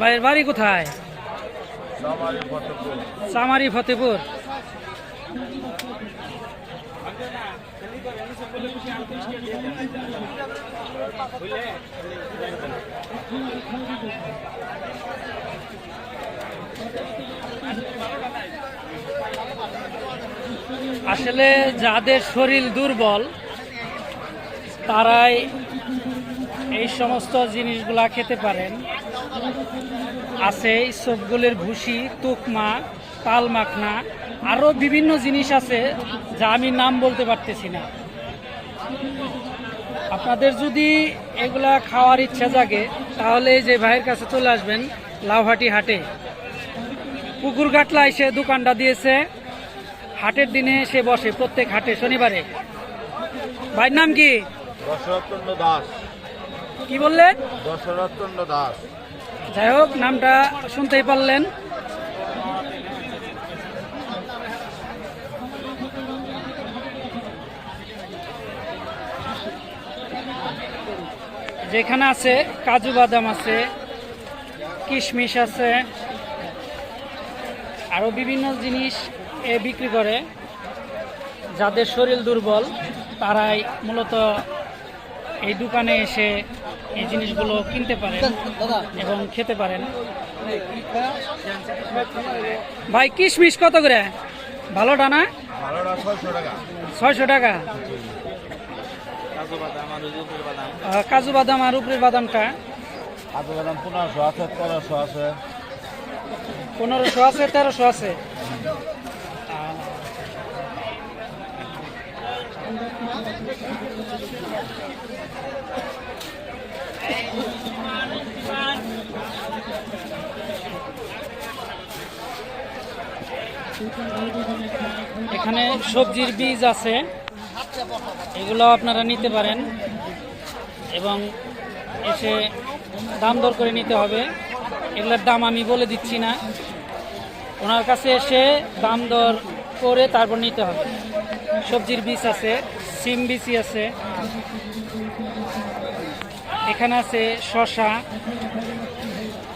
ভাইয়ের বাড়ি কোথায়? সামারি ফতেপুর। চামারি আসলে যাদের শরীর দুর্বল, তারাই এই সমস্ত জিনিসগুলা খেতে পারেন। আছে সবগুলির ভুসি, তুকমা তাল মাখনা আরও বিভিন্ন জিনিস আছে যা আমি নাম বলতে পারতেছি না। আপনাদের যদি এগুলা খাওয়ার ইচ্ছা জাগে, তাহলে যে ভাইয়ের কাছে চলে আসবেন লাউহাটি হাটে। পুকুর ঘাটলা এসে দোকানটা দিয়েছে। হাটের দিনে সে বসে প্রত্যেক হাটে শনিবারে। ভাইয়ের নাম কি? দশরথচন্দ্র দাস। কি বললেন? দশরথচন্দ্র দাস। যাই হোক নামটা শুনতেই পারলেন। যেখানে আছে কাজু বাদাম আছে কিশমিশ আছে আরও বিভিন্ন জিনিস এ বিক্রি করে। যাদের শরীর দুর্বল তারাই মূলত এই দোকানে এসে এই জিনিসগুলো কিনতে পারেন এবং খেতে পারেন। ভাই কিশমিশ কত করে? ভালো ডানা ভালোটা ছয়শো টাকা। ছয়শো টাকা? কাজু বাদাম আর উপরের বাদামটা? কাজু বাদাম পনেরোশো আছে তেরোশো আছে। পনেরোশো আছে তেরোশো আছে। এখানে সবজির বীজ আছে। এগুলো আপনারা নিতে পারেন এবং এসে দাম দর করে নিতে হবে। এগুলোর দাম আমি বলে দিচ্ছি না। ওনার কাছে এসে দাম দর করে তারপর নিতে হবে। সবজির বীজ আছে, সিম বিচি আছে। এখানে আছে শশা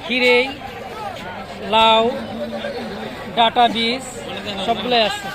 হিরেই লাউ ডাটা বীজ সবগুলোই আছে।